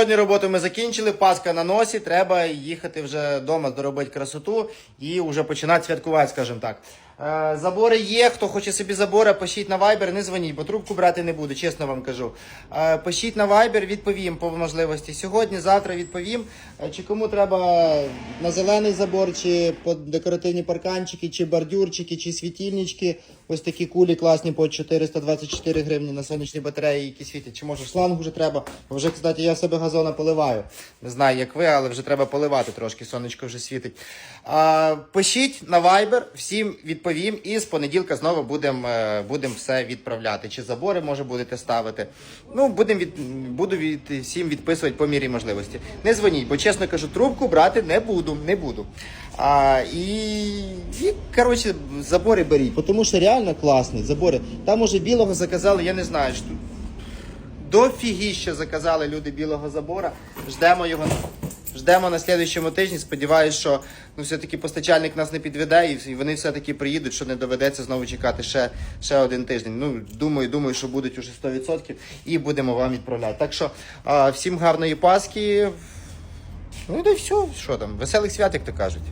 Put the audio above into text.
Сьогодні роботу ми закінчили, Пасха на носі, треба їхати вже вдома, доробити красоту і вже починати святкувати, скажімо так. Е, забори є, хто хоче собі забори, пишіть на Viber, не дзвоніть, бо трубку брати не буду, чесно вам кажу. Е, пишіть на Viber, відповім по можливості. Сьогодні, завтра відповім. Е, чи кому треба на зелений забор, чи декоративні парканчики, чи бордюрчики, чи світильнички. Ось такі кулі класні по 424 гривні на сонячні батареї, які світять. Чи може шланг вже треба? Бо вже, кстати, я себе газона поливаю. Не знаю, як ви, але вже треба поливати трошки, сонечко вже світить. Пишіть на Viber, всім відповім, і з понеділка знову будемо будем все відправляти. Чи забори може будете ставити? Ну, будем від, буду від, всім відписувати по мірі можливості. Не дзвоніть, бо чесно кажу, трубку брати не буду, не буду. А, і, і коротше, забори беріть, тому що реально класний забори. Там уже білого заказали, я не знаю. Що... Дофігіще заказали люди білого забора. Ждемо його. Ждемо на слідчому тижні. Сподіваюсь, що ну все-таки постачальник нас не підведе, і вони все-таки приїдуть, що не доведеться знову чекати ще, ще один тиждень. Ну, думаю, думаю, що будуть уже 100% і будемо вам відправляти. Так що а, всім гарної Пасхи. Ну і да все, що там, веселих свят, як то кажуть.